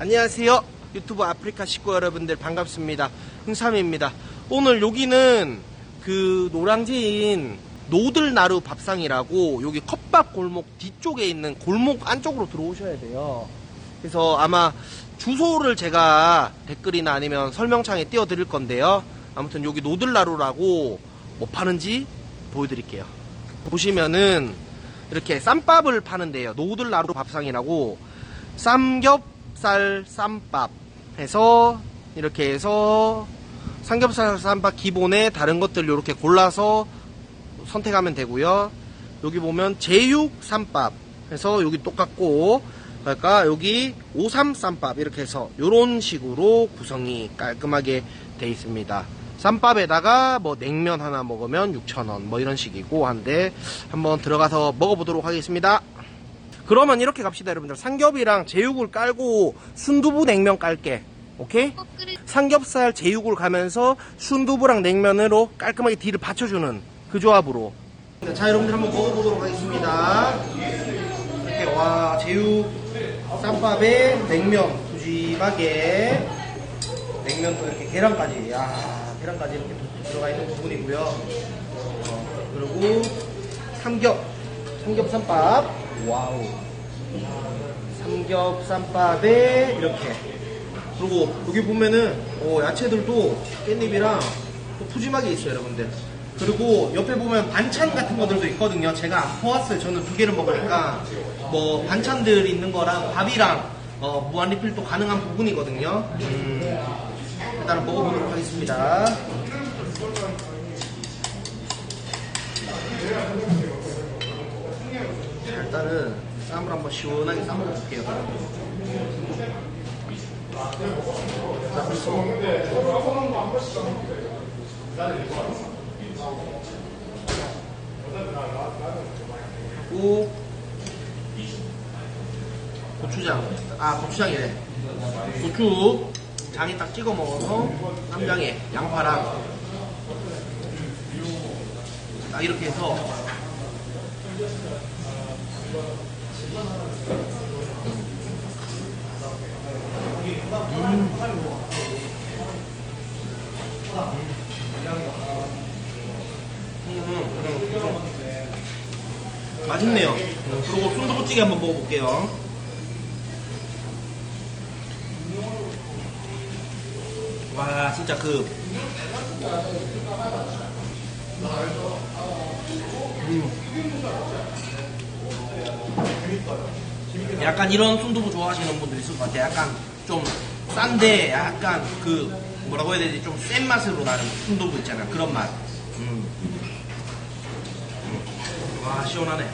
안녕하세요. 유튜브 아프리카 식구 여러분들 반갑습니다. 흥삼입니다. 오늘 여기는 그 노량진 노들나루 밥상이라고 여기 컵밥 골목 뒤쪽에 있는 골목 안쪽으로 들어오셔야 돼요. 그래서 아마 주소를 제가 댓글이나 아니면 설명창에 띄워드릴 건데요. 아무튼 여기 노들나루라고 뭐 파는지 보여드릴게요. 보시면은 이렇게 쌈밥을 파는데요. 노들나루 밥상이라고 삼겹살 쌈밥 해서 이렇게 해서 삼겹살 쌈밥 기본에 다른 것들 이렇게 골라서 선택하면 되고요. 여기 보면 제육 쌈밥 해서 여기 똑같고 그러니까 여기 오삼 쌈밥 이렇게 해서 이런 식으로 구성이 깔끔하게 돼 있습니다. 쌈밥에다가 뭐 냉면 하나 먹으면 6,000원 뭐 이런 식이고 한데 한번 들어가서 먹어보도록 하겠습니다. 그러면 이렇게 갑시다 여러분들. 삼겹이랑 제육을 깔고 순두부 냉면 깔게. 오케이? 삼겹살 제육을 가면서 순두부랑 냉면으로 깔끔하게 딜을 받쳐주는 그 조합으로. 자 여러분들 한번 먹어보도록 하겠습니다. 이렇게 와 제육 쌈밥에 냉면 푸짐하게. 냉면도 이렇게 계란까지. 야 계란까지 이렇게 들어가 있는 부분이고요. 어, 그리고 삼겹 삼겹 쌈밥 와우. 삼겹 쌈밥에 이렇게. 그리고 여기 보면은 어, 야채들도 깻잎이랑 또 푸짐하게 있어요 여러분들. 그리고 옆에 보면 반찬 같은 것들도 있거든요. 제가 안 퍼왔어요. 저는 두 개를 먹으니까. 뭐 반찬들 있는 거랑 밥이랑 어, 무한 리필도 가능한 부분이거든요. 음, 일단은 먹어보도록 하겠습니다 일단은 쌈을 한번 시원하게 싸 먹어볼게요. 자, 그래서 하고 고추장. 아 고추장이래. 고추 장에 딱 찍어 먹어서 쌈장에 양파랑 딱 이렇게 해서 맛있네요. 음, 그리고 순두부찌개 한번 먹어볼게요. 와, 진짜 그. 음. 약간 이런 순두부 좋아하시는 분들 있을 것 같아요. 약간 좀 싼데 약간 그 뭐라고 해야 되지? 좀 센 맛으로 나는 순두부 있잖아요. 그런 맛. 음. 와 시원하네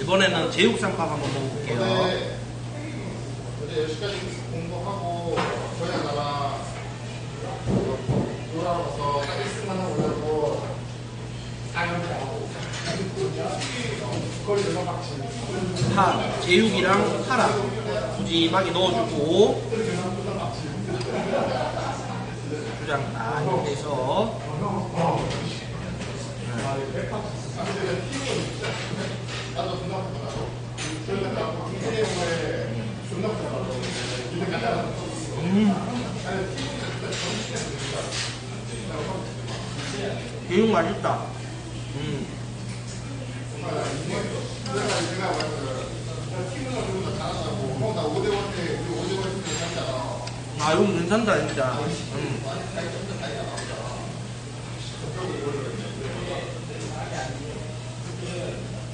이번에는 제육쌈밥 한번 먹어볼게요 어제 10시까지 공부하고 저희 하나가 돌아와서 딱 1승만 하고 오려고 상영하고 거의 내가 박치 파 제육이랑 파라. 푸짐하게 넣어주고. 주장 딱 이렇게 해서 제육 맛있다 음. 나 5대5 때 우리 5대5 때 괜찮잖아 아 이거 괜찮다 진짜 음.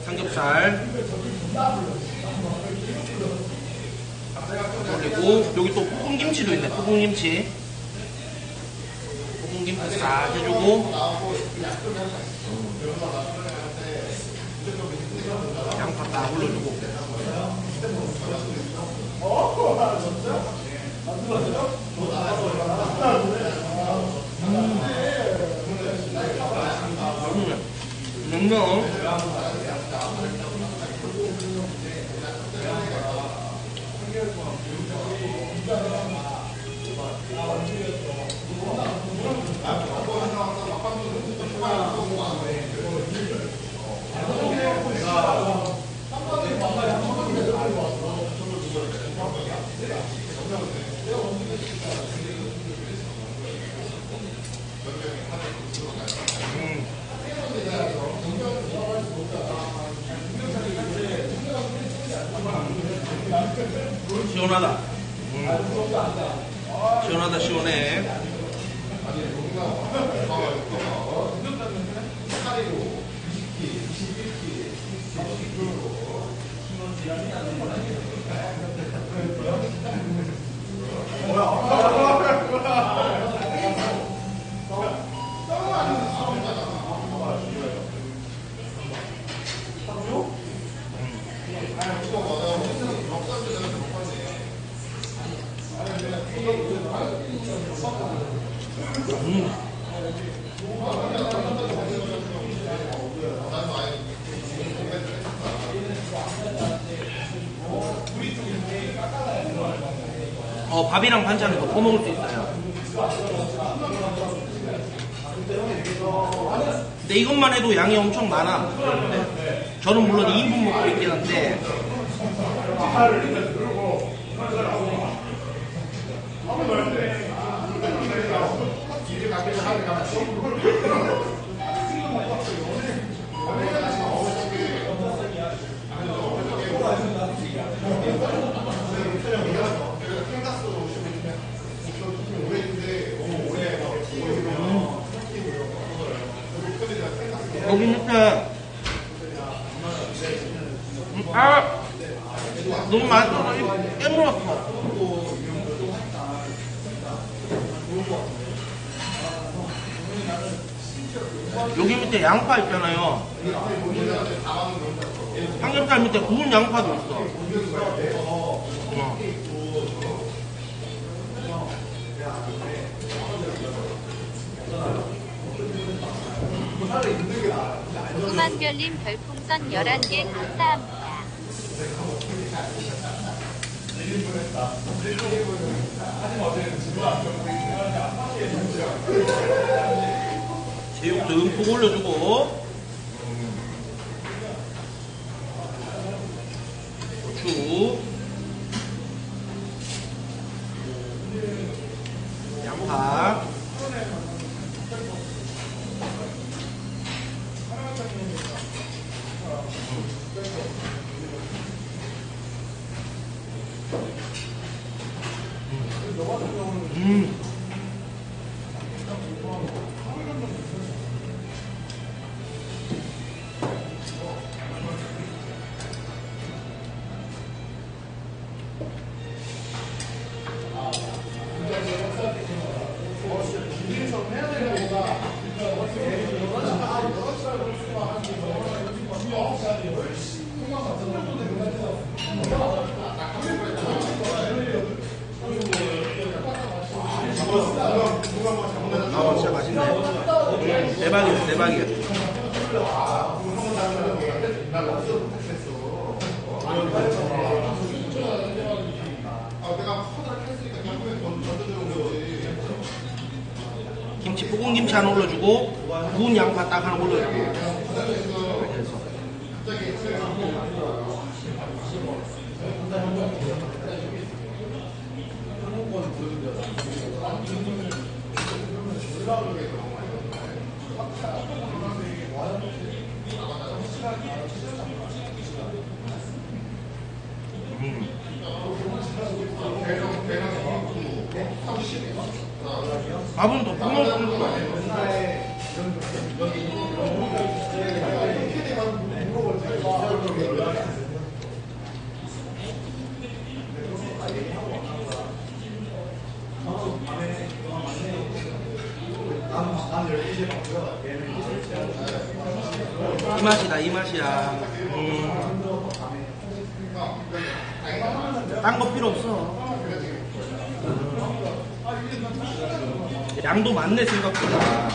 삼겹살. 그리고 여기 또 볶음김치도 있네. 볶음김치. 볶음김치 싹 해주고. 양파 딱 올려주고 냉면 Thank you. 하다. 음. 시원하다, 시원해. 어, 밥이랑 반찬을 더 퍼먹을 수 있어요. 근데 이것만 해도 양이 엄청 많아. 저는 물론 2인분 먹고 있긴 한데 여기 밑에 음, 아 너무 입 깨물었어 여기 밑에 양파 있잖아요. 삼겹살 밑에 구운 양파도 있어 어. 구만별님 별풍선 11개 감사합니다. 제육 듬뿍 올려주고 고추 대박이야 대박이야. 김치 볶은 김치 하나 올려주고 구운 양파 딱 하나 올려주고 더 퍼먹을 거 이 맛이다 이 맛이야. 음. 딴거 필요 없어. 양도 많네 생각보다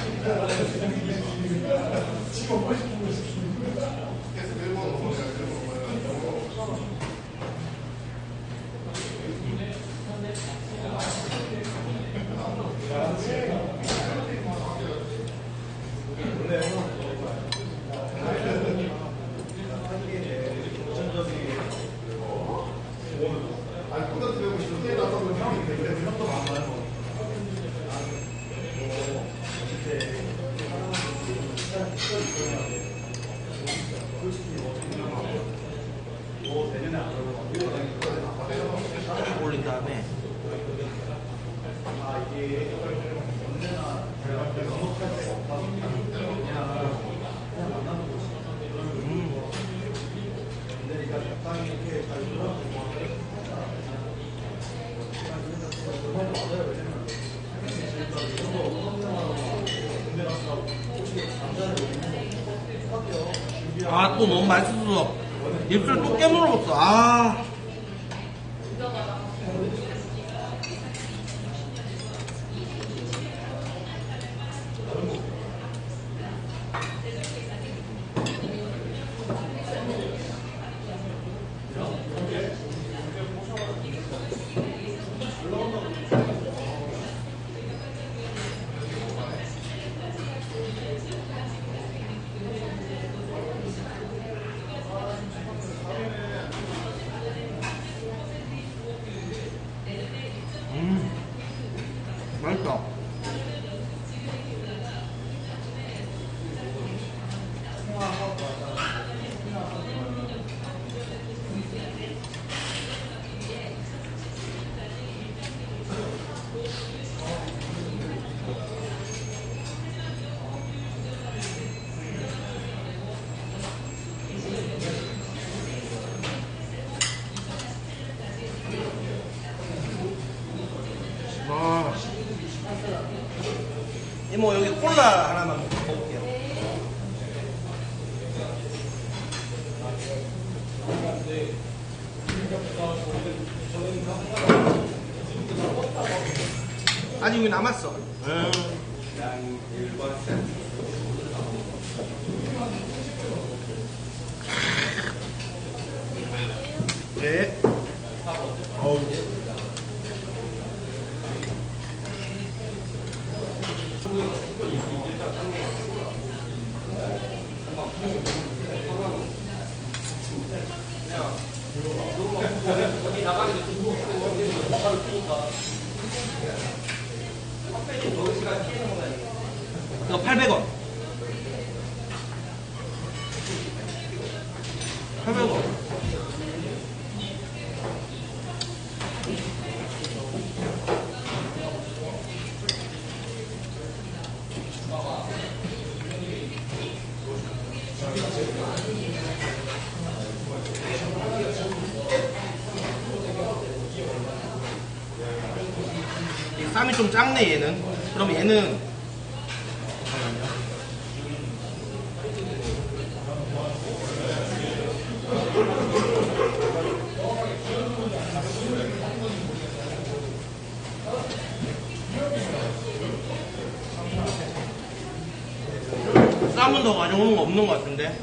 다음에 아또 너무 맛있어서 입술 또 깨물었어. 아 맛있다 아. 이모 여기 콜라 하나만 먹을게요. 아직 남았어. 네. 어우. 이거 800원. 800원. 이 쌈이 좀 작네 얘는. 그럼 얘는 쌈은 더 가져오는 거 없는 것 같은데.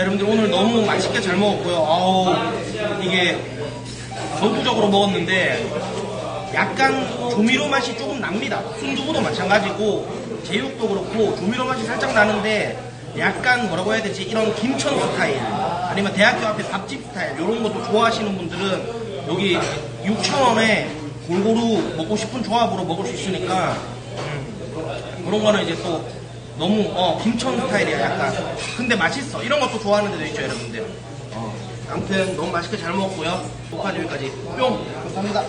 자 여러분들 오늘 너무 맛있게 잘 먹었고요. 아우 이게 전투적으로 먹었는데 약간 조미료 맛이 조금 납니다. 순두부도 마찬가지고 제육도 그렇고 조미료 맛이 살짝 나는데 약간 뭐라고 해야 되지 이런 김천 스타일 아니면 대학교 앞에 밥집 스타일 이런 것도 좋아하시는 분들은 여기 6,000원에 골고루 먹고 싶은 조합으로 먹을 수 있으니까 음, 그런 거는 이제 또 너무 어 김천 스타일이야 약간. 근데 맛있어. 이런 것도 좋아하는 데도 있죠 여러분들. 어, 아무튼 너무 맛있게 잘 먹었고요. 녹화 여기까지. 뿅! 감사합니다